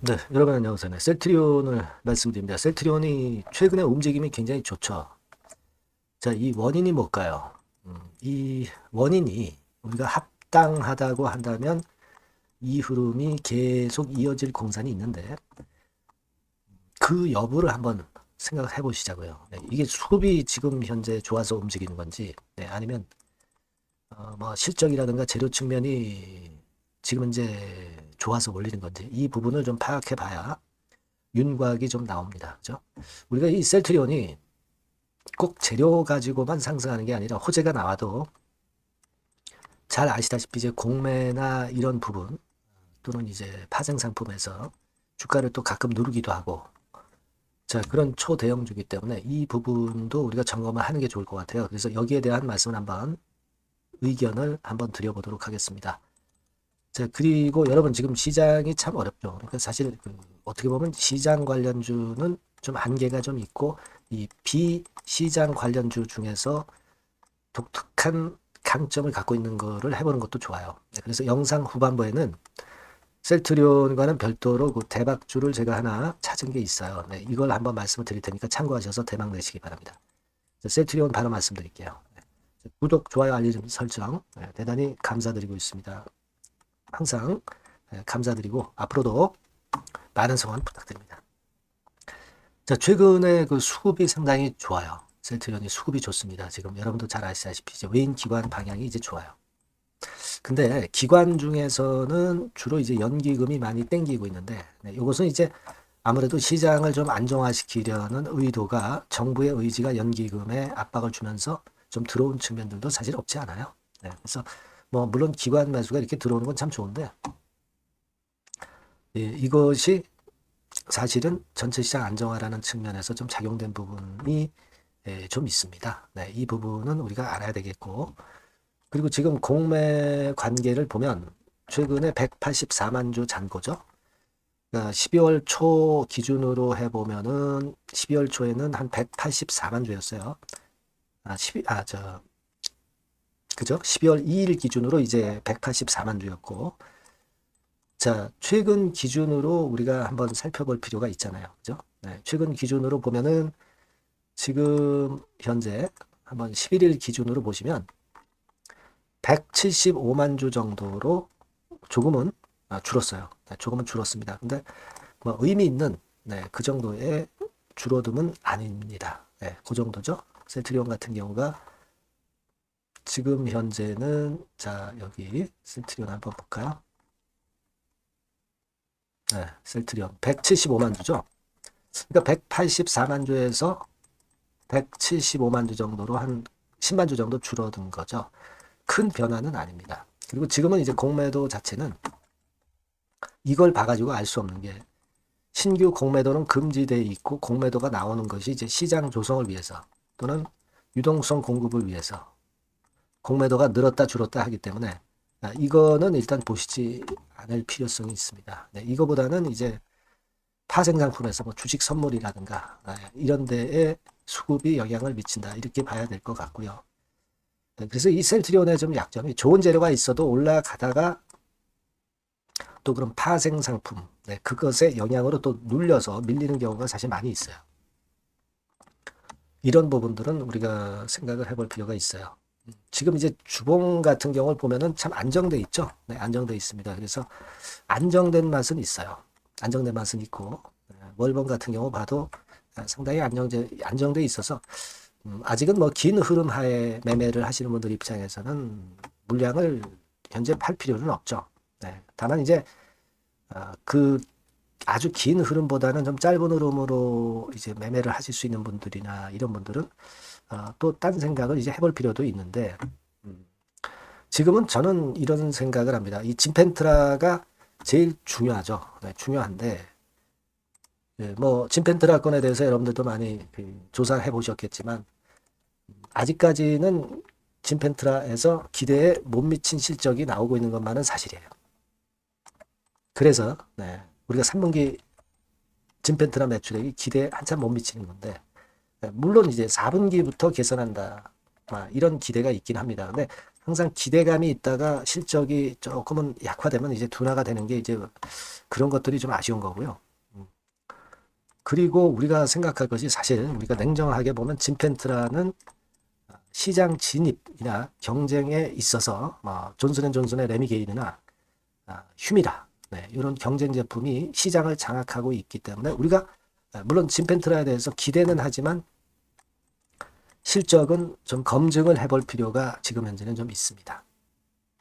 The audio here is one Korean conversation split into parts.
네, 여러분 안녕하세요. 네, 셀트리온을 말씀드립니다. 셀트리온이 최근에 움직임이 굉장히 좋죠. 자, 이 원인이 뭘까요? 음, 이 원인이 우리가 합당하다고 한다면 이 흐름이 계속 이어질 공산이 있는데 그 여부를 한번 생각해 보시자고요. 네, 이게 수급이 지금 현재 좋아서 움직이는 건지, 네, 아니면 어, 뭐 실적이라든가 재료 측면이 지금 이제 좋아서 올리는 건지 이 부분을 좀 파악해 봐야 윤곽이 좀 나옵니다. 그죠? 우리가 이 셀트리온이 꼭 재료 가지고만 상승하는 게 아니라 호재가 나와도 잘 아시다시피 이제 공매나 이런 부분 또는 이제 파생 상품에서 주가를 또 가끔 누르기도 하고 자 그런 초대형주기 때문에 이 부분도 우리가 점검을 하는 게 좋을 것 같아요. 그래서 여기에 대한 말씀을 한번 의견을 한번 드려보도록 하겠습니다. 자, 그리고 여러분 지금 시장이 참 어렵죠. 그러니까 사실 그 어떻게 보면 시장 관련주는 좀 한계가 좀 있고 이 비시장 관련주 중에서 독특한 강점을 갖고 있는 거를 해보는 것도 좋아요. 네, 그래서 영상 후반부에는 셀트리온과는 별도로 그 대박주를 제가 하나 찾은 게 있어요. 네, 이걸 한번 말씀을 드릴 테니까 참고하셔서 대박 내시기 바랍니다. 자, 셀트리온 바로 말씀드릴게요. 네, 구독, 좋아요, 알림 설정 네, 대단히 감사드리고 있습니다. 항상 예, 감사드리고 앞으로도 많은 성원 부탁드립니다. 자, 최근에 그 수급이 상당히 좋아요. 셀트리온이 수급이 좋습니다. 지금 여러분도 잘 아시다시피 이제 외인 기관 방향이 이제 좋아요. 근데 기관 중에서는 주로 이제 연기금이 많이 땡기고 있는데 네, 이것은 이제 아무래도 시장을 좀 안정화시키려는 의도가 정부의 의지가 연기금에 압박을 주면서 좀 들어온 측면들도 사실 없지 않아요. 네, 그래서 뭐 물론 기관 매수가 이렇게 들어오는 건 참 좋은데 예, 이것이 사실은 전체 시장 안정화라는 측면에서 좀 작용된 부분이 예, 좀 있습니다. 네, 이 부분은 우리가 알아야 되겠고 그리고 지금 공매 관계를 보면 최근에 184만 주 잔고죠. 그러니까 12월 초 기준으로 해보면은 12월 초에는 한 184만 주였어요. 아, 12, 아, 저, 그죠? 12월 2일 기준으로 이제 184만 주였고, 자, 최근 기준으로 우리가 한번 살펴볼 필요가 있잖아요. 그죠? 네, 최근 기준으로 보면은 지금 현재 한번 11일 기준으로 보시면 175만 주 정도로 조금은 아, 줄었어요. 네, 조금은 줄었습니다. 근데 뭐 의미 있는 네, 그 정도의 줄어듦은 아닙니다. 네, 그 정도죠. 셀트리온 같은 경우가 지금 현재는 자 여기 셀트리온 한번 볼까요? 네, 셀트리온 175만 주죠. 그러니까 184만 주에서 175만 주 정도로 한 10만 주 정도 줄어든 거죠. 큰 변화는 아닙니다. 그리고 지금은 이제 공매도 자체는 이걸 봐가지고 알 수 없는 게 신규 공매도는 금지돼 있고 공매도가 나오는 것이 이제 시장 조성을 위해서 또는 유동성 공급을 위해서 공매도가 늘었다 줄었다 하기 때문에 아, 이거는 일단 보시지 않을 필요성이 있습니다. 네, 이거보다는 이제 파생 상품에서 뭐 주식 선물이라든가 아, 이런 데에 수급이 영향을 미친다 이렇게 봐야 될 것 같고요. 네, 그래서 이 셀트리온의 좀 약점이 좋은 재료가 있어도 올라가다가 또 그런 파생 상품 네, 그것의 영향으로 또 눌려서 밀리는 경우가 사실 많이 있어요. 이런 부분들은 우리가 생각을 해볼 필요가 있어요. 지금 이제 주봉 같은 경우를 보면은 참 안정돼 있죠. 네, 안정돼 있습니다. 그래서 안정된 맛은 있어요. 안정된 맛은 있고 네, 월봉 같은 경우 봐도 상당히 안정돼 안정돼 있어서 음, 아직은 뭐 긴 흐름 하에 매매를 하시는 분들 입장에서는 물량을 현재 팔 필요는 없죠. 네, 다만 이제 어, 그 아주 긴 흐름보다는 좀 짧은 흐름으로 이제 매매를 하실 수 있는 분들이나 이런 분들은 어, 또딴 생각을 이제 해볼 필요도 있는데 음, 지금은 저는 이런 생각을 합니다. 이 진펜트라가 제일 중요하죠. 네, 중요한데 예, 뭐 진펜트라 건에 대해서 여러분들도 많이 그, 조사해 보셨겠지만 아직까지는 진펜트라에서 기대에 못 미친 실적이 나오고 있는 것만은 사실이에요. 그래서 네, 우리가 3분기 진펜트라 매출액이 기대에 한참 못 미치는 건데 네, 물론 이제 4분기부터 개선한다. 아, 이런 기대가 있긴 합니다. 근데 항상 기대감이 있다가 실적이 조금은 약화되면 이제 둔화가 되는 게 이제 그런 것들이 좀 아쉬운 거고요. 음. 그리고 우리가 생각할 것이 사실 우리가 냉정하게 보면 진펜트라는 시장 진입이나 경쟁에 있어서 뭐 존슨앤존슨의 레미게인이나 아, 휴미라 네, 이런 경쟁 제품이 시장을 장악하고 있기 때문에 우리가 아, 물론 진펜트라에 대해서 기대는 하지만 실적은 좀 검증을 해볼 필요가 지금 현재는 좀 있습니다.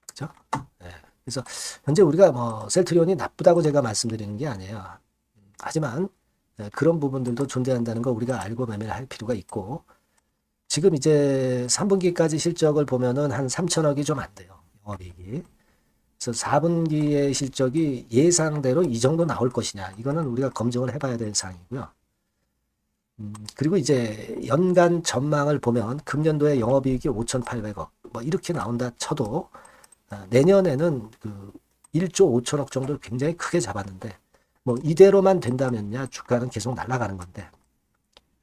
그렇죠? 네. 그래서 현재 우리가 뭐 셀트리온이 나쁘다고 제가 말씀드리는 게 아니에요. 하지만 네, 그런 부분들도 존재한다는 거 우리가 알고 매매를 할 필요가 있고 지금 이제 3분기까지 실적을 보면은 한 3천억이 좀 안 돼요. 영업이익이. 그래서 4분기의 실적이 예상대로 이 정도 나올 것이냐. 이거는 우리가 검증을 해봐야 될 사항이고요. 음, 그리고 이제 연간 전망을 보면 금년도에 영업이익이 5,800억 뭐 이렇게 나온다 쳐도 아, 내년에는 그 1조 5천억 정도 굉장히 크게 잡았는데 뭐 이대로만 된다면야 주가는 계속 날아가는 건데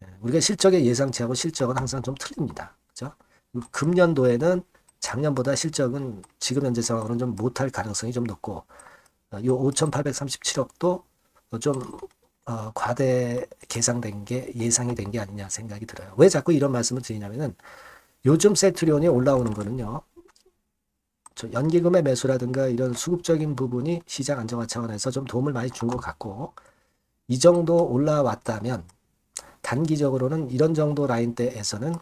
예, 우리가 실적의 예상치하고 실적은 항상 좀 틀립니다. 그죠? 금년도에는 작년보다 실적은 지금 현재 상황으로는 좀 못할 가능성이 좀 높고 어, 요 5,837억도 좀 어, 과대 계상된 게 예상이 된 게 아니냐 생각이 들어요. 왜 자꾸 이런 말씀을 드리냐면은 요즘 세트리온이 올라오는 거는요. 저 연기금의 매수라든가 이런 수급적인 부분이 시장 안정화 차원에서 좀 도움을 많이 준 것 같고 이 정도 올라왔다면 단기적으로는 이런 정도 라인대에서는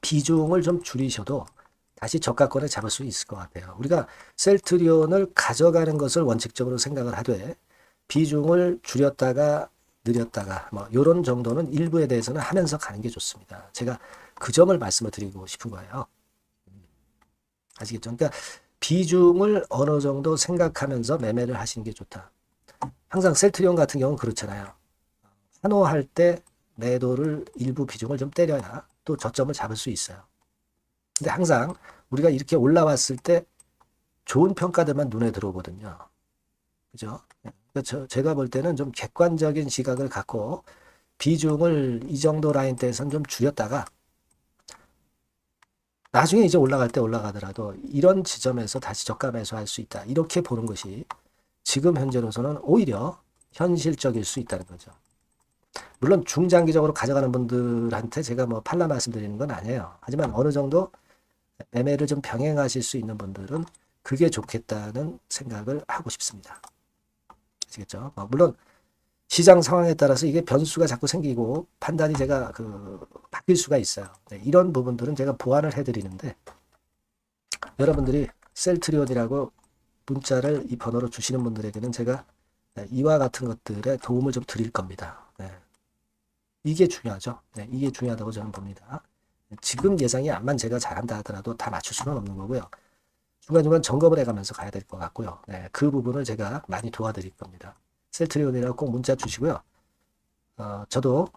비중을 좀 줄이셔도 다시 저가권에 잡을 수 있을 것 같아요. 우리가 셀트리온을 가져가는 것을 원칙적으로 생각을 하되 비중을 줄였다가 늘렸다가 뭐 이런 정도는 일부에 대해서는 하면서 가는 게 좋습니다. 제가 그 점을 말씀을 드리고 싶은 거예요. 아시겠죠? 그러니까 비중을 어느 정도 생각하면서 매매를 하시는 게 좋다. 항상 셀트리온 같은 경우는 그렇잖아요. 환호할 때 매도를 일부 비중을 좀 때려야 또 저점을 잡을 수 있어요. 근데 항상 우리가 이렇게 올라왔을 때 좋은 평가들만 눈에 들어오거든요. 그죠? 저, 제가 볼 때는 좀 객관적인 시각을 갖고 비중을 이 정도 라인대에선 좀 줄였다가 나중에 이제 올라갈 때 올라가더라도 이런 지점에서 다시 저가 매수할 수 있다. 이렇게 보는 것이 지금 현재로서는 오히려 현실적일 수 있다는 거죠. 물론 중장기적으로 가져가는 분들한테 제가 뭐 팔라 말씀드리는 건 아니에요. 하지만 어느 정도 매매를 좀 병행하실 수 있는 분들은 그게 좋겠다는 생각을 하고 싶습니다. 아시겠죠? 뭐 물론 시장 상황에 따라서 이게 변수가 자꾸 생기고 판단이 제가 그 바뀔 수가 있어요. 네, 이런 부분들은 제가 보완을 해드리는데 여러분들이 셀트리온이라고 문자를 이 번호로 주시는 분들에게는 제가 네, 이와 같은 것들에 도움을 좀 드릴 겁니다. 네. 이게 중요하죠. 네, 이게 중요하다고 저는 봅니다. 지금 예상이 암만 제가 잘한다 하더라도 다 맞출 수는 없는 거고요. 중간중간 점검을 해가면서 가야 될 것 같고요. 네, 그 부분을 제가 많이 도와드릴 겁니다. 셀트리온이라고 꼭 문자 주시고요. 어, 저도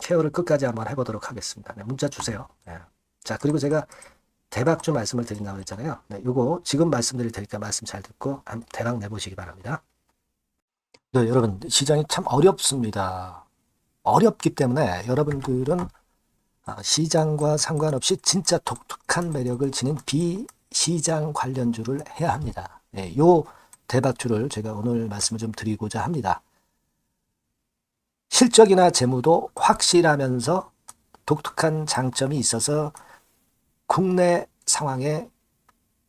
케어를 끝까지 한번 해보도록 하겠습니다. 네, 문자 주세요. 네. 자, 그리고 제가 대박주 말씀을 드린다고 했잖아요. 네, 요거 지금 말씀드릴 테니까 말씀 잘 듣고 대박 내보시기 바랍니다. 네, 여러분, 시장이 참 어렵습니다. 어렵기 때문에 여러분들은 아, 시장과 상관없이 진짜 독특한 매력을 지닌 비 시장 관련주를 해야 합니다. 네, 요 대박주를 제가 오늘 말씀을 좀 드리고자 합니다. 실적이나 재무도 확실하면서 독특한 장점이 있어서 국내 상황에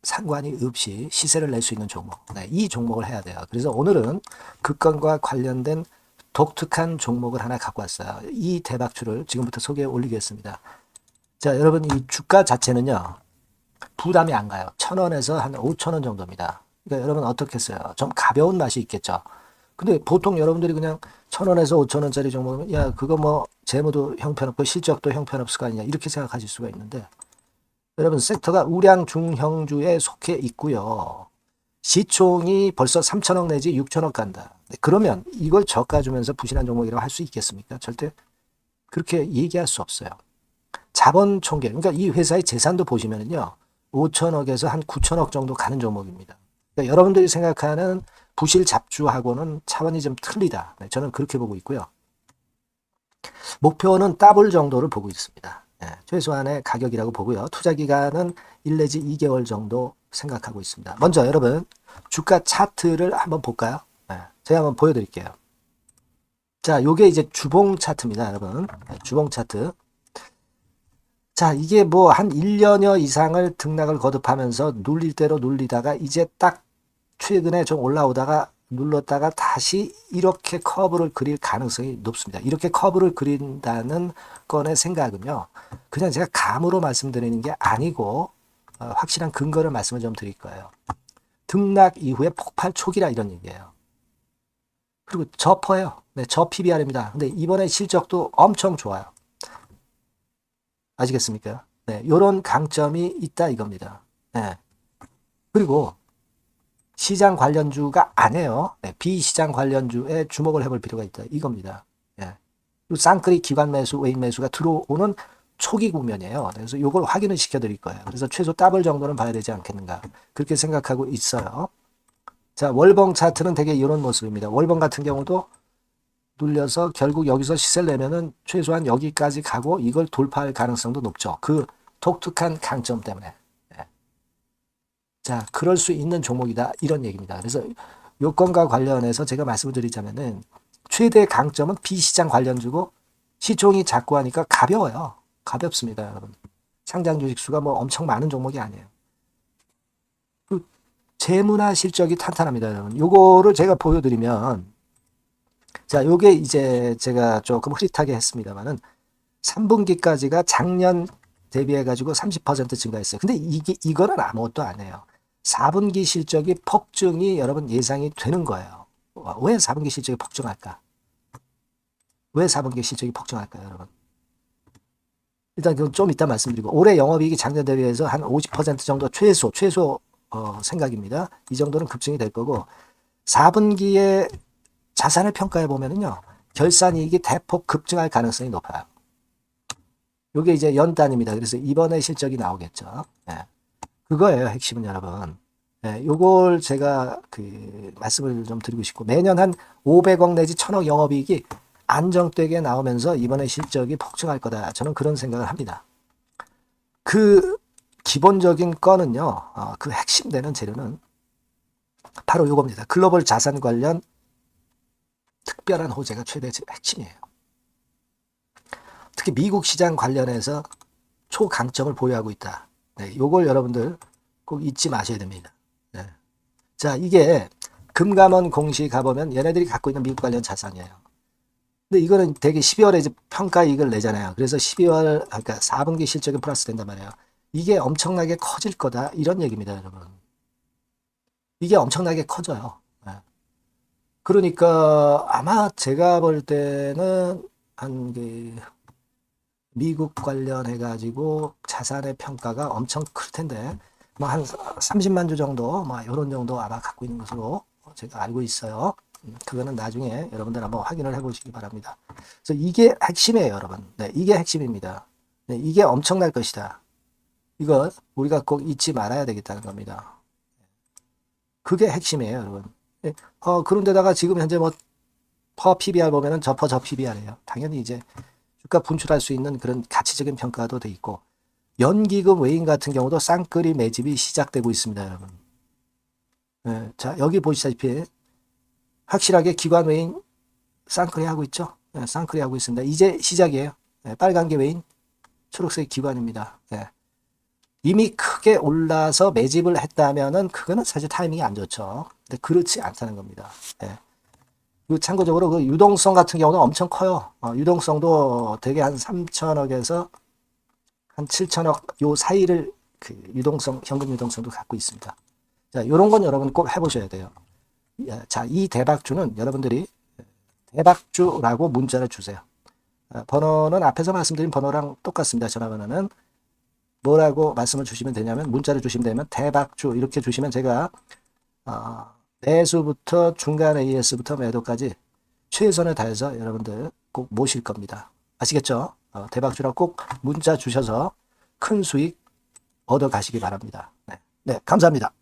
상관이 없이 시세를 낼 수 있는 종목. 네, 이 종목을 해야 돼요. 그래서 오늘은 그 건과 관련된 독특한 종목을 하나 갖고 왔어요. 이 대박주를 지금부터 소개해 올리겠습니다. 자, 여러분 이 주가 자체는요. 부담이 안 가요. 천 원에서 한 오천 원 정도입니다. 그러니까 여러분 어떻겠어요? 좀 가벼운 맛이 있겠죠. 근데 보통 여러분들이 그냥 천 원에서 오천 원짜리 종목이면 야 그거 뭐 재무도 형편없고 실적도 형편없을 거 아니냐 이렇게 생각하실 수가 있는데 여러분 섹터가 우량 중형주에 속해 있고요. 시총이 벌써 3천억 내지 6천억 간다. 네, 그러면 이걸 저가 주면서 부실한 종목이라고 할 수 있겠습니까? 절대 그렇게 얘기할 수 없어요. 자본 총계, 그러니까 이 회사의 재산도 보시면요. 5천억에서 한 9천억 정도 가는 종목입니다. 그러니까 여러분들이 생각하는 부실 잡주하고는 차원이 좀 틀리다. 네, 저는 그렇게 보고 있고요. 목표는 더블 정도를 보고 있습니다. 네, 최소한의 가격이라고 보고요. 투자 기간은 1 내지 2개월 정도 생각하고 있습니다. 먼저 여러분 주가 차트를 한번 볼까요? 네. 제가 한번 보여드릴게요. 자, 요게 이제 주봉 차트입니다, 여러분. 네, 주봉 차트. 자, 이게 뭐 한 1년여 이상을 등락을 거듭하면서 눌릴 대로 눌리다가 이제 딱 최근에 좀 올라오다가 눌렀다가 다시 이렇게 커브를 그릴 가능성이 높습니다. 이렇게 커브를 그린다는 건의 생각은요. 그냥 제가 감으로 말씀드리는 게 아니고 어, 확실한 근거를 말씀을 좀 드릴 거예요. 등락 이후에 폭발 초기라 이런 얘기예요. 그리고 저퍼예요. 네, 저 PBR입니다. 근데 이번에 실적도 엄청 좋아요. 아시겠습니까? 네, 요런 강점이 있다 이겁니다. 네. 그리고 시장 관련주가 아니에요. 네, 비시장 관련주에 주목을 해볼 필요가 있다. 이겁니다. 예. 그리고 쌍끌이 기관 매수, 외인 매수가 들어오는 초기 국면이에요. 그래서 이걸 확인을 시켜드릴 거예요. 그래서 최소 더블 정도는 봐야 되지 않겠는가. 그렇게 생각하고 있어요. 자, 월봉 차트는 되게 이런 모습입니다. 월봉 같은 경우도 눌려서 결국 여기서 시세를 내면은 최소한 여기까지 가고 이걸 돌파할 가능성도 높죠. 그 독특한 강점 때문에. 예. 자, 그럴 수 있는 종목이다. 이런 얘기입니다. 그래서 요건과 관련해서 제가 말씀을 드리자면은 최대 강점은 비시장 관련주고 시총이 작고 하니까 가벼워요. 가볍습니다, 여러분. 상장 주식 수가 뭐 엄청 많은 종목이 아니에요. 그 재무나 실적이 탄탄합니다, 여러분. 요거를 제가 보여드리면 자, 요게 이제 제가 조금 흐릿하게 했습니다만은 3분기까지가 작년 대비해 가지고 30% 증가했어요. 근데 이게 이거는 아무것도 아니에요. 4분기 실적이 폭증이 여러분 예상이 되는 거예요. 왜 4분기 실적이 폭증할까? 왜 4분기 실적이 폭증할까요, 여러분? 일단 그건 좀 이따 말씀드리고 올해 영업이익이 작년 대비해서 한 50% 정도 최소 최소 어, 생각입니다. 이 정도는 급증이 될 거고 4분기에 자산을 평가해 보면은요 결산이익이 대폭 급증할 가능성이 높아요. 이게 이제 연단입니다. 그래서 이번에 실적이 나오겠죠. 예. 그거예요 핵심은 여러분. 예, 요걸 제가 그 말씀을 좀 드리고 싶고 매년 한 500억 내지 1000억 영업이익이 안정되게 나오면서 이번에 실적이 폭증할 거다. 저는 그런 생각을 합니다. 그 기본적인 건은요, 어, 그 핵심 되는 재료는 바로 이겁니다. 글로벌 자산 관련 특별한 호재가 최대 핵심이에요. 특히 미국 시장 관련해서 초강점을 보유하고 있다. 네, 요걸 여러분들 꼭 잊지 마셔야 됩니다. 네. 자, 이게 금감원 공시 가보면 얘네들이 갖고 있는 미국 관련 자산이에요. 근데 이거는 되게 12월에 이제 평가 이익을 내잖아요. 그래서 12월, 그러니까 4분기 실적이 플러스 된단 말이에요. 이게 엄청나게 커질 거다. 이런 얘기입니다, 여러분. 이게 엄청나게 커져요. 네. 그러니까 아마 제가 볼 때는 한 그 미국 관련해 가지고 자산의 평가가 엄청 클 텐데, 뭐 한 30만 주 정도, 뭐 이런 정도 아마 갖고 있는 것으로 제가 알고 있어요. 그거는 나중에 여러분들 한번 확인을 해 보시기 바랍니다. 그래서 이게 핵심이에요, 여러분. 네, 이게 핵심입니다. 네, 이게 엄청날 것이다. 이거 우리가 꼭 잊지 말아야 되겠다는 겁니다. 그게 핵심이에요, 여러분. 네, 어, 그런데다가 지금 현재 뭐, 퍼 PBR 보면은 저퍼 저 PBR이에요. 당연히 이제 주가 분출할 수 있는 그런 가치적인 평가도 돼 있고, 연기금 외인 같은 경우도 쌍끌이 매집이 시작되고 있습니다, 여러분. 네, 자, 여기 보시다시피 확실하게 기관 외인 쌍크리 하고 있죠. 네, 쌍크리 하고 있습니다. 이제 시작이에요. 네, 빨간 게 외인, 초록색 기관입니다. 네. 이미 크게 올라서 매집을 했다면은 그거는 사실 타이밍이 안 좋죠. 근데 그렇지 않다는 겁니다. 네. 그리고 참고적으로 그 유동성 같은 경우는 엄청 커요. 어, 유동성도 되게 한 3천억에서 한 7천억 요 사이를 그 유동성, 현금 유동성도 갖고 있습니다. 자, 요런 건 여러분 꼭 해보셔야 돼요. 자, 이 대박주는 여러분들이 대박주라고 문자를 주세요. 어, 번호는 앞에서 말씀드린 번호랑 똑같습니다. 전화번호는 뭐라고 말씀을 주시면 되냐면 문자를 주시면 되면 대박주 이렇게 주시면 제가 어, 매수부터 중간 AS부터 매도까지 최선을 다해서 여러분들 꼭 모실 겁니다. 아시겠죠? 어, 대박주라고 꼭 문자 주셔서 큰 수익 얻어 가시기 바랍니다. 네, 네 감사합니다.